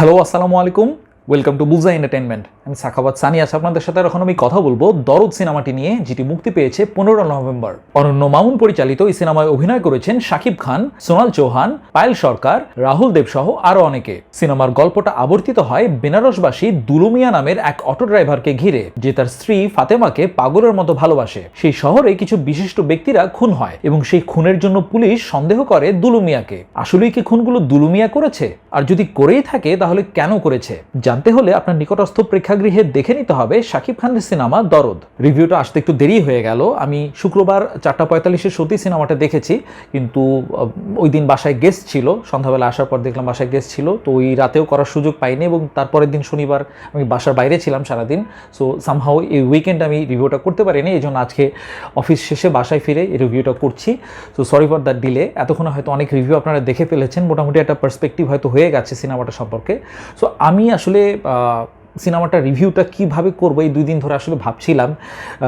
Hello আসসালামু আলাইকুম welcome to বুজা এন্টারটেনমেন্ট আমি সাখাবাদ সানি আছি আপনাদের সাথে এখন আমি কথা বলব দরদ সিনেমাটি নিয়ে, যেটি মুক্তি পেয়েছে পনেরো নভেম্বর। অনন্য মামুন পরিচালিত এই সিনেমায় অভিনয় করেছেন শাকিব খান, সোনাল চৌহান, পায়েল সরকার, রাহুল দেব সহ আরও অনেকে। সিনেমার গল্পটা আবর্তিত হয় বেনারসবাসী দুলুমিয়া নামের এক অটো ড্রাইভারকে ঘিরে, যে তার স্ত্রী ফাতেমাকে পাগলের মতো ভালোবাসে। সেই শহরে কিছু বিশিষ্ট ব্যক্তিরা খুন হয় এবং সেই খুনের জন্য পুলিশ সন্দেহ করে দুলুমিয়াকে। আসলেই কি খুনগুলো দুলুমিয়া করেছে? আর যদি করেই থাকে, তাহলে কেন করেছে? জানতে হলে আপনার নিকটস্থ প্রেক্ষাগৃহে দেখে নিতে হবে শাকিব খানের সিনেমা দরদ। রিভিউটা আসতে একটু দেরি হয়ে গেল। আমি শুক্রবার চারটা পঁয়তাল্লিশে সত্যি সিনেমাটা দেখেছি, কিন্তু ওই দিন বাসায় গেস্ট ছিল। সন্ধ্যাবেলা আসার পর দেখলাম বাসায় গেস্ট ছিল, তো ওই রাতেও করার সুযোগ পাইনি এবং তারপরের দিন শনিবার আমি বাসার বাইরে ছিলাম সারাদিন। সো সামহাও এই উইকেন্ড আমি রিভিউটা করতে পারিনি, এই জন্য আজকে অফিস শেষে বাসায় ফিরে এই রিভিউটা করছি। So sorry for that delay এতক্ষণ হয়তো অনেক রিভিউ আপনারা দেখে ফেলেছেন, মোটামুটি একটা পার্সপেক্টিভ হয়তো হয়ে গেছে সিনেমাটা সম্পর্কে। সো আমি আসলে সিনেমাটা রিভিউটা কীভাবে করব এই দুই দিন ধরে আসলে ভাবছিলাম।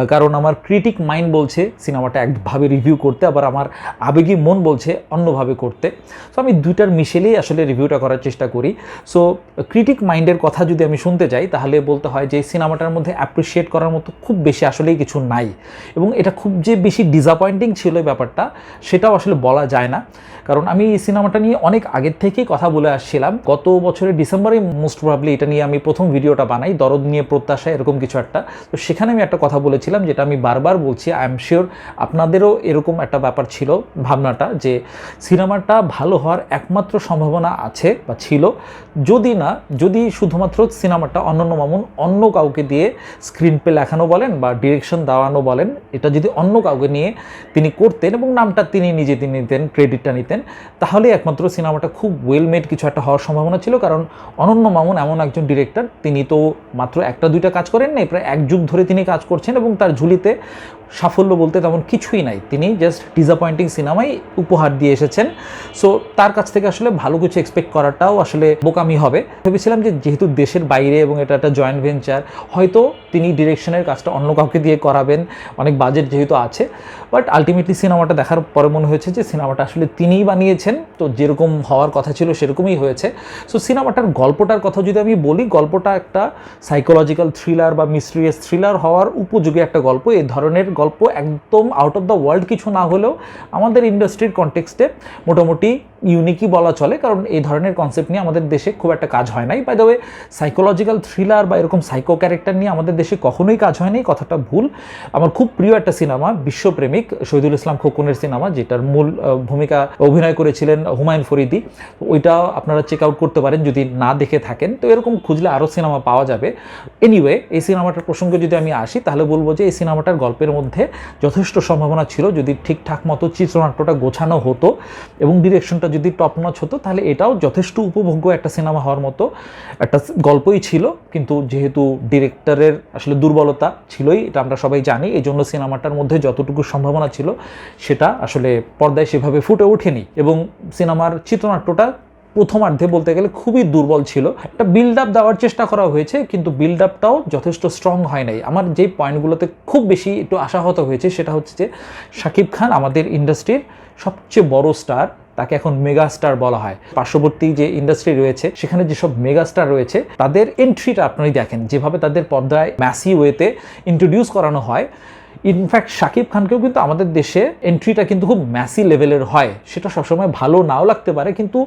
কারণ আমার ক্রিটিক মাইন্ড বলছে সিনেমাটা একভাবে রিভিউ করতে, আবার আমার আবেগী মন বলছে অন্যভাবে করতে। সো আমি দুইটার মিশেলেই আসলে রিভিউটা করার চেষ্টা করি। সো ক্রিটিক মাইন্ডের কথা যদি আমি শুনতে যাই, তাহলে বলতে হয় যে সিনেমাটার মধ্যে অ্যাপ্রিসিয়েট করার মতো খুব বেশি আসলেই কিছু নাই। এবং এটা খুব যে বেশি ডিসঅ্যাপয়েন্টিং ছিল ব্যাপারটা, সেটাও আসলে বলা যায় না। কারণ আমি এই সিনেমাটা নিয়ে অনেক আগের থেকেই কথা বলে আসছিলাম। গত বছরের ডিসেম্বরে মোস্ট প্রবাবলি এটা নিয়ে আমি প্রথম ভিডিওটা বানাই, দরদ নিয়ে প্রত্যাশা, এরকম কিছু একটা। তো সেখানে আমি একটা কথা বলেছিলাম, যেটা আমি বারবার বলছি আই এম শিওর আপনাদেরও এরকম একটা ব্যাপার ছিল, ভাবনাটা, যে সিনেমাটা ভালো হওয়ার একমাত্র সম্ভাবনা আছে বা ছিল। যদি না, যদি শুধুমাত্র সিনেমাটা অন্যান্য মামুন অন্য কাউকে দিয়ে স্ক্রিন পে লেখানো বলেন বা ডিরেকশন দেওয়ানো বলেন, এটা যদি অন্য কাউকে নিয়ে তিনি করতেন এবং নামটা তিনি নিজে তিনি নিতেন ক্রেডিটটা নিতেন, তাহলে একমাত্র সিনেমাটা খুব ওয়েল মেড কিছু একটা হওয়ার সম্ভাবনা ছিল। কারণ অনন্য মামুন এমন একজন ডিরেক্টর তিনি তো মাত্র একটা, দুইটা কাজ করেন নাই, প্রায় এক যুগ ধরে তিনি কাজ করছেন এবং তার ঝুলিতে সাফল্য বলতে তেমন কিছুই নাই। তিনি জাস্ট ডিসঅ্যাপয়েন্টিং সিনেমাই উপহার দিয়ে এসেছেন। সো তার কাছ থেকে আসলে ভালো কিছু এক্সপেক্ট করাটাও আসলে বোকামি হবে। ভেবেছিলাম যে যেহেতু দেশের বাইরে এবং এটা একটা জয়েন্ট ভেঞ্চার হয়তো তিনি ডিরেকশনের কাজটা অন্য কাউকে দিয়ে করাবেন, অনেক বাজেট যেহেতু আছে। বাট আলটিমেটলি সিনেমাটা দেখার পরে মনে হয়েছে যে সিনেমাটা আসলে তিনিই বানিয়েছেন। তো যেরকম হওয়ার কথা ছিল সেরকমই হয়েছে। সো সিনেমাটার গল্পটার কথা যদি আমি বলি, গল্পটা একটা সাইকোলজিক্যাল থ্রিলার বা মিস্ট্রিয়াস থ্রিলার হওয়ার উপযোগী একটা গল্প। এই ধরনের গল্প একদম আউট অফ দ্য ওয়ার্ল্ড কিছু না হলেও আমাদের ইন্ডাস্ট্রির কনটেক্সটে মোটামুটি ইউনিকই বলা চলে, কারণ এই ধরনের কনসেপ্ট নিয়ে আমাদের দেশে খুব একটা কাজ হয় নাই। By the way psychological thriller বা এরকম সাইকো ক্যারেক্টার নিয়ে আমাদের দেশে কখনোই কাজ হয়নি কথাটা ভুল। আমার খুব প্রিয় একটা সিনেমা বিশ্বপ্রেমিক, শহীদুল ইসলাম খোকনের সিনেমা যেটার মূল ভূমিকা অভিনয় করেছিলেন হুমায়ুন ফরিদি। ওইটা আপনারা চেক আউট করতে পারেন যদি না দেখে থাকেন। তো এরকম খুঁজলে আরও সিনেমা পাওয়া যাবে। এনিওয়ে এই সিনেমাটার প্রসঙ্গে যদি আমি আসি, তাহলে বলব যে এই সিনেমাটার গল্পের মধ্যে যথেষ্ট সম্ভাবনা ছিল। যদি ঠিকঠাক মতো চিত্রনাট্যটা গোছানো হতো এবং ডিরেকশনটা যদি টপ নচ হতো, তাহলে এটাও যথেষ্ট উপভোগ্য একটা সিনেমা হওয়ার মতো একটা গল্পই ছিল। কিন্তু যেহেতু ডিরেক্টরের আসলে দুর্বলতা ছিলই, এটা আমরা সবাই জানি এই জন্য সিনেমাটার মধ্যে যতটুকু সম্ভাবনা ছিল, সেটা আসলে পর্দায় সেভাবে ফুটে ওঠেনি। এবং সিনেমার চিত্রনাট্যটা প্রথমার্ধে বলতে গেলে খুবই দুর্বল ছিল। একটা বিল্ড আপ দেওয়ার চেষ্টা করা হয়েছে, কিন্তু বিল্ড আপটাও যথেষ্ট স্ট্রং হয় নাই। আমার যেই পয়েন্টগুলোতে খুব বেশি একটু আশাহত হয়েছে, সেটা হচ্ছে যে শাকিব খান আমাদের ইন্ডাস্ট্রির সবচেয়ে বড় স্টার তাকে এখন মেগা স্টার বলা হয়। পার্শ্ববর্তী যে ইন্ডাস্ট্রি রয়েছে, সেখানে যেসব মেগা স্টার রয়েছে, তাদের এন্ট্রিটা আপনি দেখেন। যেভাবে তাদের পর্দায় ম্যাসি ওয়েতে ইন্ট্রোডিউস করানো হয় ইনফ্যাক্ট শাকিব খানকেও কিন্তু আমাদের দেশে এন্ট্রিটা কিন্তু খুব ম্যাসি লেভেলের হয়। সেটা সবসময় ভালো নাও লাগতে পারে, কিন্তু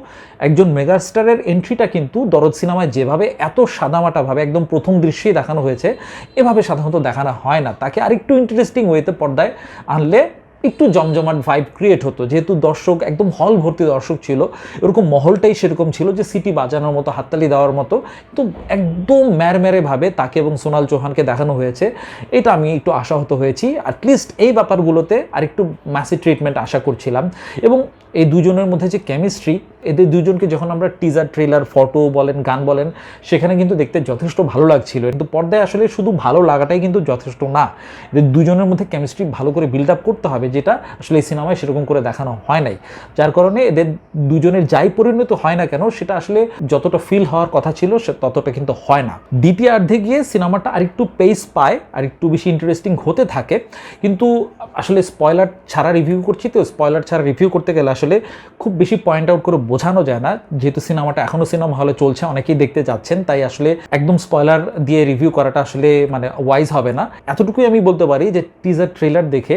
একজন মেগাস্টারের এন্ট্রিটা কিন্তু দরদ সিনেমায় যেভাবে এত সাদামাটাভাবে একদম প্রথম দৃশ্যেই দেখানো হয়েছে, এভাবে সাধারণত দেখানো হয় না। তাকে আরেকটু ইন্টারেস্টিং ওয়েতে পর্দায় আনলে একটু জমজমাট ভাইব ক্রিয়েট হতো। যেহেতু দর্শক একদম হল ভর্তি দর্শক ছিল, এরকম মহলটাই সেরকম ছিল যে সিটি বাজানোর মতো, হাততালি দেওয়ার মতো। কিন্তু একদম ম্যারম্যারে ভাবে তাকে এবং সোনাল চৌহানকে দেখানো হয়েছে। এটা আমি একটু আশাহত হয়েছি। অ্যাটলিস্ট এই ব্যাপারগুলোতে আর একটু ম্যাসি ট্রিটমেন্ট আশা করছিলাম। এবং এই দুজনের মধ্যে যে কেমিস্ট্রি এদের দুজনকে যখন আমরা টিজার ট্রেলার ফটো বলেন, গান বলেন, সেখানে কিন্তু দেখতে যথেষ্ট ভালো লাগছিল। কিন্তু পর্দায় আসলে শুধু ভালো লাগাটাই কিন্তু যথেষ্ট না। এদের দুজনের মধ্যে কেমিস্ট্রি ভালো করে বিল্ড আপ করতে হবে। হবে যেটা আসলে সিনেমায় সেরকম করে দেখানো হয় নাই। যার কারণে এদের দুজনের যাই পরিণত হয় না কেন, সেটা আসলে যতটা ফিল হওয়ার কথা ছিল, সে ততটা কিন্তু হয় না। দ্বিতীয় অর্ধে গিয়ে সিনেমাটা আরেকটু পেস পায় আর একটু বেশি ইন্টারেস্টিং হতে থাকে। কিন্তু আসলে স্পয়লার ছাড়া রিভিউ করছি, তো স্পয়লার ছাড়া রিভিউ করতে গেলে আসলে খুব বেশি পয়েন্ট আউট করে বোঝানো যায় না। যেহেতু সিনেমাটা এখনও সিনেমা হলে চলছে, অনেকেই দেখতে যাচ্ছেন, তাই আসলে একদম স্পয়লার দিয়ে রিভিউ করাটা আসলে মানে ওয়াইজ হবে না। এতটুকুই আমি বলতে পারি যে টিজার ট্রেলার দেখে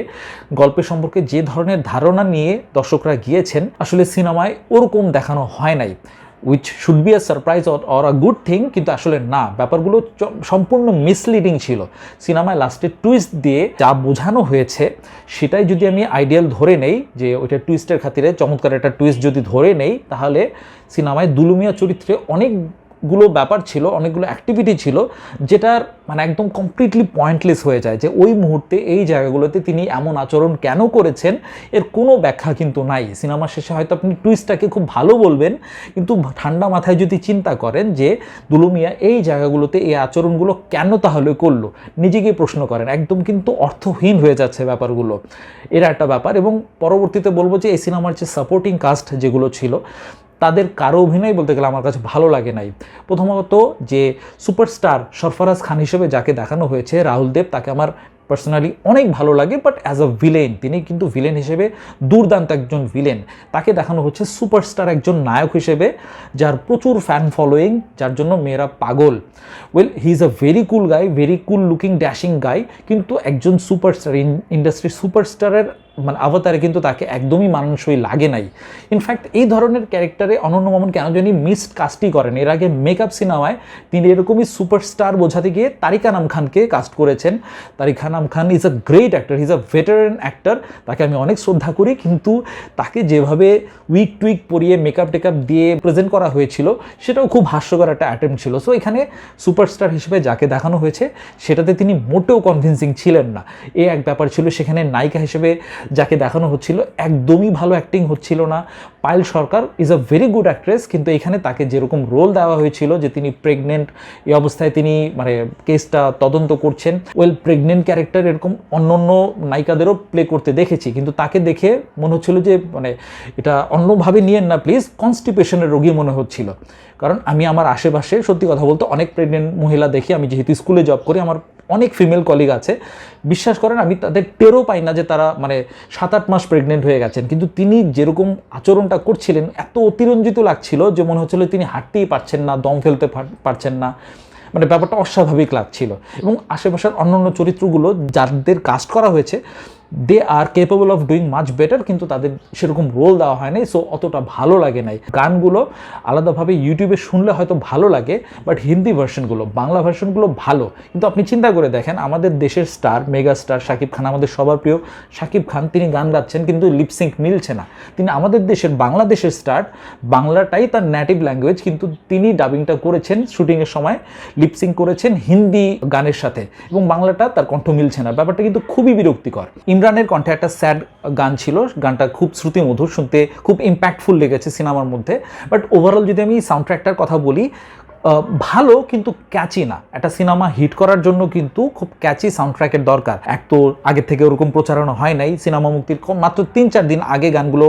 গল্পের সম্পর্কে যে ধরনের ধারণা নিয়ে দর্শকরা গিয়েছেন, আসলে সিনেমায় ওরকম দেখানো হয় নাই। Which should be a surprise or a good thing কিন্তু আসলে না। ব্যাপারগুলো সম্পূর্ণ মিসলিডিং ছিল। সিনেমায় লাস্টে টুইস্ট দিয়ে যা বোঝানো হয়েছে, সেটাই যদি আমি আইডিয়াল ধরে নেই, যে ওইটা টুইস্টের খাতিরে চমৎকার একটা টুইস্ট যদি ধরে নেই, তাহলে সিনেমায় দুলুমিয়া চরিত্রে অনেকগুলো ব্যাপার ছিল, অনেকগুলো অ্যাক্টিভিটি ছিল, যেটার মানে একদম কমপ্লিটলি পয়েন্টলেস হয়ে যায় যে ওই মুহূর্তে এই জায়গাগুলোতে তিনি এমন আচরণ কেন করেছেন, এর কোনো ব্যাখ্যা কিন্তু নাই। সিনেমা শেষে হয়তো আপনি টুইস্টটাকে খুব ভালো বলবেন, কিন্তু ঠান্ডা মাথায় যদি চিন্তা করেন যে দুলুমিয়া এই জায়গাগুলোতে এই আচরণগুলো কেন তাহলে করল? নিজেকে প্রশ্ন করেন। একদম কিন্তু অর্থহীন হয়ে যাচ্ছে ব্যাপারগুলো। এরা একটা ব্যাপার এবং পরবর্তীতে বলব যে, এই সিনেমার যে সাপোর্টিং কাস্ট যেগুলো ছিল তাদের কারও অভিনয় বলতে গেলে আমার কাছে ভালো লাগে নাই। প্রথমত যে সুপারস্টার সরফরাজ খান হিসেবে যাকে দেখানো হয়েছে রাহুল দেব, তাকে আমার পার্সোনালি অনেক ভালো লাগে বাট অ্যাজ আ ভিলেন তিনি কিন্তু ভিলেন হিসেবে দুর্দান্ত একজন ভিলেন তাকে দেখানো হচ্ছে সুপারস্টার একজন নায়ক হিসেবে, যার প্রচুর ফ্যান ফলোয়িং যার জন্য মেয়েরা পাগল। Well he is a very cool guy very cool looking dashing guy কিন্তু একজন সুপারস্টার ইন্ডাস্ট্রির সুপারস্টারের মানে আবতারে কিন্তু তাকে একদমই মানানসই লাগে নাই। ইনফ্যাক্ট এই ধরনের ক্যারেক্টারে অনন্য মামুন কেন জানি মিসড কাস্টই করেন। এর আগে মেকআপ সিনেমায় তিনি এরকমই সুপারস্টার বোঝাতে গিয়ে তারিকা নাম খানকে কাস্ট করেছেন। Tariq Anam Khan is a great actor is a veteran actor তাকে আমি অনেক শ্রদ্ধা করি, কিন্তু তাকে যেভাবে উইক টুইক পরিয়ে মেকআপ টেকআপ দিয়ে প্রেজেন্ট করা হয়েছিল, সেটাও খুব হাস্যকর একটা অ্যাটেম্প ছিল। সো এখানে সুপারস্টার হিসেবে যাকে দেখানো হয়েছে, সেটাতে তিনি মোটেও কনভিন্সিং ছিলেন না। এ এক ব্যাপার ছিল, সেখানে নায়িকা হিসেবে যাকে দেখানো হচ্ছিল, একদমই ভালো অ্যাক্টিং হচ্ছিল না। Payel Sarkar is a very good actress কিন্তু এখানে তাকে যেরকম রোল দেওয়া হয়েছিল যে তিনি প্রেগনেন্ট এই অবস্থায় তিনি মানে কেসটা তদন্ত করছেন। ওয়েল প্রেগনেন্ট ক্যারেক্টার এরকম অন্য অন্য নায়িকাদেরও প্লে করতে দেখেছি, কিন্তু তাকে দেখে মনে হচ্ছিল যে মানে এটা অন্যভাবে নিয়েন না প্লিজ কনস্টিপেশনের রোগী মনে হচ্ছিল। কারণ আমি আমার আশেপাশে, সত্যি কথা বলতে, অনেক প্রেগনেন্ট মহিলা দেখি, আমি যেহেতু স্কুলে জব করি, আমার অনেক ফিমেল কলিগ আছে। বিশ্বাস করেন, আমি তাদের টেরও পাই না যে তারা মানে সাত আট মাস প্রেগনেন্ট হয়ে গেছেন। কিন্তু তিনি যেরকম আচরণটা করছিলেন, এত অতিরঞ্জিত লাগছিল যে মনে হচ্ছিল তিনি হাঁটতেই পারছেন না, দম ফেলতে পারছেন না। মানে ব্যাপারটা অস্বাভাবিক লাগছিল। এবং আশেপাশের অন্যান্য চরিত্রগুলো যাদের কাস্ট করা হয়েছে they are capable of doing much better কিন্তু তাদের সেরকম রোল দেওয়া হয় নাই সো অতটা ভালো লাগে নাই। গানগুলো আলাদাভাবে ইউটিউবে শুনলে হয়তো ভালো লাগে বাট হিন্দি ভার্সনগুলো বাংলা ভার্সনগুলো ভালো। কিন্তু আপনি চিন্তা করে দেখেন, আমাদের দেশের star mega star Shakib Khan আমাদের সবার প্রিয়। শাকিব খান, তিনি গান গাচ্ছেন, কিন্তু লিপসিঙ্ক মিলছে না। তিনি আমাদের দেশের, বাংলাদেশের স্টার বাংলাটাই তার নেটিভ ল্যাঙ্গুয়েজ কিন্তু তিনি ডাবিংটা করেছেন শুটিংয়ের সময় লিপসিং করেছেন হিন্দি গানের সাথে। এবং বাংলাটা তার কণ্ঠ মিলছে না। ব্যাপারটা কিন্তু খুবই বিরক্তিকর। ইমরানের কণ্ঠে একটা স্যাড গান ছিল। গানটা খুব শ্রুতিমধুর, শুনতে খুব ইম্প্যাক্টফুল লেগেছে সিনেমার মধ্যে। বাট ওভারঅল যদি আমি সাউন্ড ট্র্যাকটার কথা বলি ভালো কিন্তু ক্যাচি না। একটা সিনেমা হিট করার জন্য কিন্তু খুব ক্যাচি সাউন্ড ট্র্যাকের দরকার। এক তো আগে থেকে ওরকম প্রচারণা হয় নাই। সিনেমা মুক্তির মাত্র তিন চার দিন আগে গানগুলো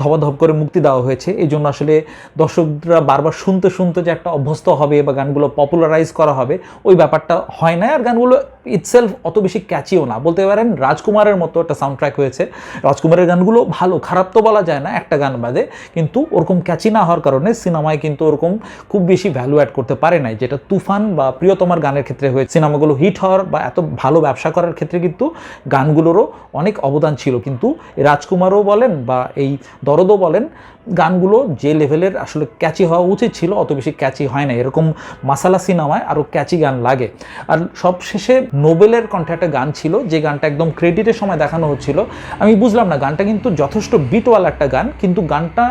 ধবাধব করে মুক্তি দেওয়া হয়েছে। এই জন্য আসলে দর্শকরা বারবার শুনতে শুনতে যে একটা অভ্যস্ত হবে বা গানগুলো পপুলারাইজ করা হবে, ওই ব্যাপারটা হয় না আর গানগুলো ইটসেলফ অত বেশি ক্যাচিও না। বলতে পারেন রাজকুমারের মতো একটা সাউন্ড ট্র্যাক হয়েছে। রাজকুমারের গানগুলো ভালো, খারাপ তো বলা যায় না, একটা গান বাদে কিন্তু ওরকম ক্যাচি না হওয়ার কারণে সিনেমায় কিন্তু ওরকম খুব বেশি ভ্যালু অ্যাড করতে পারে নাই, যেটা তুফান বা প্রিয়তমার গানের ক্ষেত্রে হয়েছে। সিনেমাগুলো হিট হওয়ার বা এত ভালো ব্যবসা করার ক্ষেত্রে কিন্তু গানগুলোরও অনেক অবদান ছিল। কিন্তু রাজকুমারও বলেন বা এই দরদও বলেন, গানগুলো যে লেভেলের আসলে ক্যাচি হওয়া উচিত ছিল, অত বেশি ক্যাচি হয় না এরকম মাসালা সিনেমায় আরও ক্যাচি গান লাগে। আর সব শেষে নোবেলের কণ্ঠে একটা গান ছিল, যে গানটা একদম ক্রেডিটের সময় দেখানো হচ্ছিল। আমি বুঝলাম না, গানটা কিন্তু যথেষ্ট বিটওয়ালা একটা গান, কিন্তু গানটা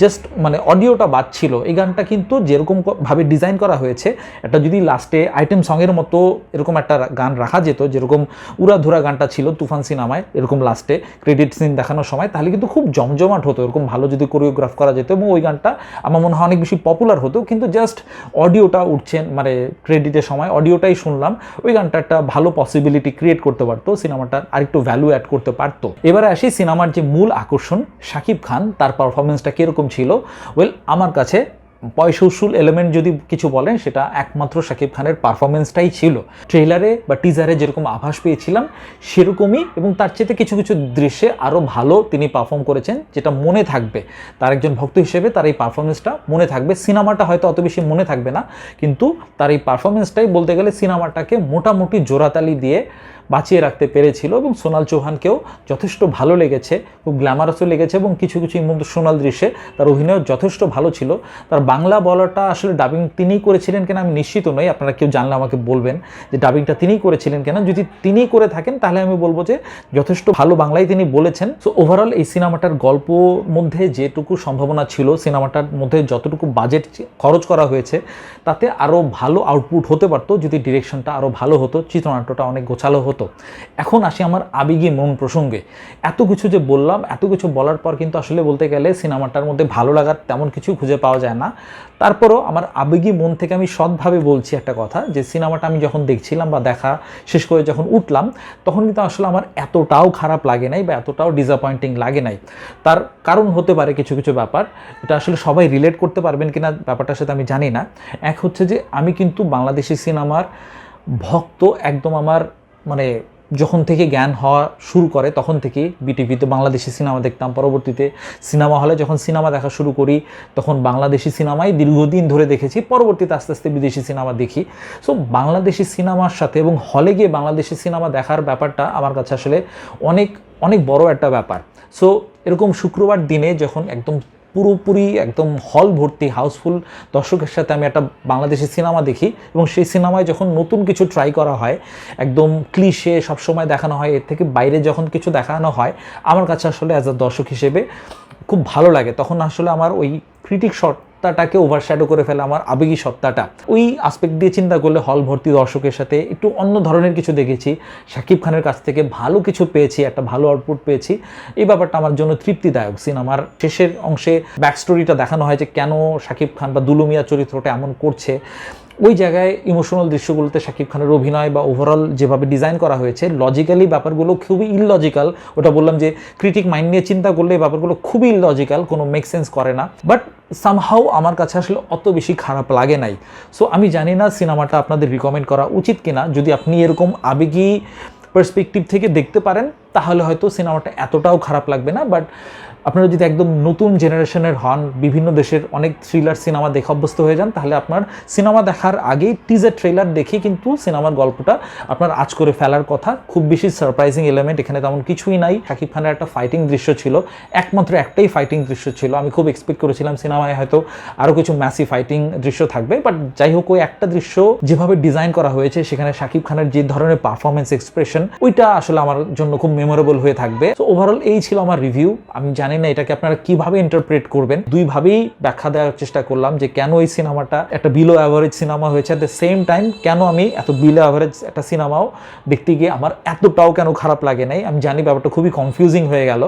জাস্ট মানে অডিওটা বাজছিল। এই গানটা কিন্তু যেরকম ভাবে ডিজাইন করা হয়েছে এটা যদি লাস্টে আইটেম সঙের মতো এরকম একটা গান রাখা যেত, যেরকম উড়াধুরা গানটা ছিল, তুফান সিনেমায়, এরকম লাস্টে ক্রেডিট সিন দেখানোর সময়, তাহলে কিন্তু খুব জমজমাট হতো, এরকম ভালো যদি কোরিওগ্রাফ করা যেত এবং ওই গানটা আমার মনে হয় অনেক বেশি পপুলার হতো, কিন্তু জাস্ট অডিওটা উঠছেন মানে ক্রেডিটের সময় অডিওটাই শুনলাম। ওই গানটা একটা ভালো পসিবিলিটি ক্রিয়েট করতে পারতো সিনেমাটার আরেকটু ভ্যালু অ্যাড করতে পারতো। এবারে আসি সিনেমার যে মূল আকর্ষণ শাকিব খান, তার পারফরমেন্সটা কীরকম ছিল? ওয়েল আমার কাছে পয়সা উসুল এলিমেন্ট যদি কিছু বলেন, সেটা একমাত্র শাকিব খানের পারফরমেন্সটাই ছিল। ট্রেলারে বা টিজারে যেরকম আভাস পেয়েছিলাম, সেরকমই এবং তার চেয়ে কিছু কিছু দৃশ্যে আরও ভালো তিনি পারফর্ম করেছেন, যেটা মনে থাকবে। তার একজন ভক্ত হিসেবে তার এই পারফরমেন্সটা মনে থাকবে। সিনেমাটা হয়তো অত বেশি মনে থাকবে না, কিন্তু তার এই পারফরমেন্সটাই বলতে গেলে সিনেমাটাকে মোটামুটি জোরাতালি দিয়ে বাঁচিয়ে রাখতে পেরেছিল এবং সোনাল চৌহানকেও যথেষ্ট ভালো লেগেছে, খুব গ্ল্যামারাসও লেগেছে এবং কিছু কিছু ইমোশনাল দৃশ্যে তার অভিনয় যথেষ্ট ভালো ছিল। তার বাংলা বলাটা আসলে ডাবিং তিনিই করেছিলেন কিনা আমি নিশ্চিত নই, আপনারা কেউ জানলে আমাকে বলবেন যে ডাবিংটা তিনিই করেছিলেন কিনা। যদি তিনি করে থাকেন তাহলে আমি বলব যে যথেষ্ট ভালো বাংলায় তিনি বলেছেন। সো ওভারঅল এই সিনেমাটার গল্প মধ্যে যেটুকু সম্ভাবনা ছিল, সিনেমাটার মধ্যে যতটুকু বাজেট খরচ করা হয়েছে, তাতে আরও ভালো আউটপুট হতে পারতো যদি ডিরেকশনটা আরও ভালো হতো, চিত্রনাট্যটা অনেক গোছালো হতো। এখন আসি আমার আবেগী মন প্রসঙ্গে। এত কিছু যে বললাম, এত কিছু বলার পর কিন্তু আসলে বলতে গেলে সিনেমাটার মধ্যে ভালো লাগার তেমন কিছু খুঁজে পাওয়া যায় না। তারপরও আমার আবেগী মন থেকে আমি সৎভাবে বলছি একটা কথা যে, সিনেমাটা আমি যখন দেখছিলাম বা দেখা শেষ করে যখন উঠলাম, তখন কিন্তু আসলে আমার এতটাও খারাপ লাগে নাই বা এতটাও ডিসঅ্যাপয়েন্টিং লাগে নাই। তার কারণ হতে পারে কিছু কিছু ব্যাপার। এটা আসলে সবাই রিলেট করতে পারবেন কিনা ব্যাপারটার সাথে আমি জানি না। এক হচ্ছে যে, আমি কিন্তু বাংলাদেশি সিনেমার ভক্ত, একদম আমার মানে যখন থেকে জ্ঞান হওয়া শুরু করে, তখন থেকে বিটিভিতে বাংলাদেশি সিনেমা দেখতাম। পরবর্তীতে সিনেমা হলে যখন সিনেমা দেখা শুরু করি, তখন বাংলাদেশি সিনেমাই দীর্ঘদিন ধরে দেখেছি। পরবর্তীতে আস্তে আস্তে বিদেশি সিনেমা দেখি। সো বাংলাদেশি সিনেমার সাথে এবং হলে গিয়ে বাংলাদেশি সিনেমা দেখার ব্যাপারটা আমার কাছে আসলে অনেক অনেক বড় একটা ব্যাপার। সো এরকম শুক্রবার দিনে যখন একদম পুরোপুরি একদম হল ভর্তি হাউসফুল দর্শকের সাথে আমি একটা বাংলাদেশি সিনেমা দেখি এবং সেই সিনেমায় যখন নতুন কিছু ট্রাই করা হয়, একদম ক্লিশে সবসময় দেখানো হয়, এর থেকে বাইরে যখন কিছু দেখানো হয়, আমার কাছে আসলে অ্যাজ আ দর্শক হিসেবে খুব ভালো লাগে। তখন আসলে আমার ওই ক্রিটিক সত্তাটাকে ওভারশ্যাডো করে ফেলে আমার আবেগী সত্তাটা। ওই আসপেক্ট দিয়ে চিন্তা করলে হল ভর্তি দর্শকের সাথে একটু অন্য ধরনের কিছু দেখেছি। শাকিব খানের কাছ থেকে ভালো কিছু পেয়েছি, একটা ভালো আউটপুট পেয়েছি। এই ব্যাপারটা আমার জন্য তৃপ্তিদায়ক। সিনেমার শেষের অংশে ব্যাক স্টোরিটা দেখানো হয় যে কেন শাকিব খান বা দুলুমিয়া চরিত্রটা এমন করছে। ওই জায়গায় ইমোশনাল দৃশ্যগুলোতে শাকিব খানের অভিনয় বা ওভারঅল যেভাবে ডিজাইন করা হয়েছে লজিক্যালি ব্যাপারগুলো খুবই ইললজিক্যাল ওটা বললাম যে ক্রিটিক মাইন্ড নিয়ে চিন্তা করলে ব্যাপারগুলো খুবই ইললজিক্যাল কোনো মেক সেন্স করে না। বাট সামহাও আমার কাছে আসলে অত বেশি খারাপ লাগে নাই। সো আমি জানি না সিনেমাটা আপনাদের রিকমেন্ড করা উচিত কিনা। যদি আপনি এরকম আবেগী পার্সপেক্টিভ থেকে দেখতে পারেন, তাহলে হয়তো সিনেমাটা এতটাও খারাপ লাগবে না। বাট আপনারা যদি একদম নতুন জেনারেশনের হন, বিভিন্ন দেশের অনেক থ্রিলার সিনেমা দেখে অভ্যস্ত হয়ে যান, তাহলে আপনার সিনেমা দেখার আগেই টিজার ট্রেলার দেখে কিন্তু সিনেমার গল্পটা আপনার আজ করে ফেলার কথা। খুব বেশি সারপ্রাইজিং এলিমেন্ট এখানে তেমন কিছুই নাই। শাকিব খানের একটা ফাইটিং দৃশ্য ছিল, একমাত্র একটাই ফাইটিং দৃশ্য ছিল। আমি খুব এক্সপেক্ট করেছিলাম সিনেমায় হয়তো আরও কিছু ম্যাসি ফাইটিং দৃশ্য থাকবে বাট যাই হোক, ওই একটা দৃশ্য যেভাবে ডিজাইন করা হয়েছে, সেখানে শাকিব খানের যে ধরনের পারফরমেন্স এক্সপ্রেশন ওইটা আসলে আমার জন্য খুব মেমোরেবল হয়ে থাকবে। তো ওভারঅল এই ছিল আমার রিভিউ আমি জানি না এটাকে আপনারা কীভাবে ইন্টারপ্রেট করবেন? দুইভাবেই ব্যাখ্যা দেওয়ার চেষ্টা করলাম যে কেন এই সিনেমাটা একটা বিলো অ্যাভারেজ সিনেমা হয়েছে। অ্যাট দ্য সেম টাইম কেন আমি এত বিলো অ্যাভারেজ একটা সিনেমাও দেখতে গিয়ে আমার এতটাও কেন খারাপ লাগে নাই? আমি জানি ব্যাপারটা খুবই কনফিউজিং হয়ে গেল।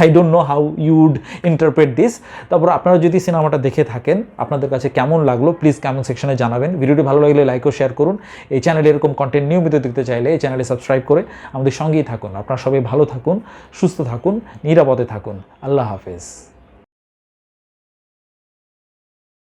I don't know how you'd interpret this তারপর আপনারা যদি সিনেমাটা দেখে থাকেন, আপনাদের কাছে কেমন লাগল প্লিজ কমেন্ট সেকশনে জানাবেন। ভিডিওটি ভালো লাগলে লাইক ও শেয়ার করুন। এই চ্যানেলে এরকম কন্টেন্ট নিয়মিত দেখতে চাইলে এই চ্যানেলে সাবস্ক্রাইব করে আমাদের সঙ্গেই থাকুন। আপনারা সবাই ভালো থাকুন, সুস্থ থাকুন, নিরাপদে থাকুন। আল্লাহ হাফেজ।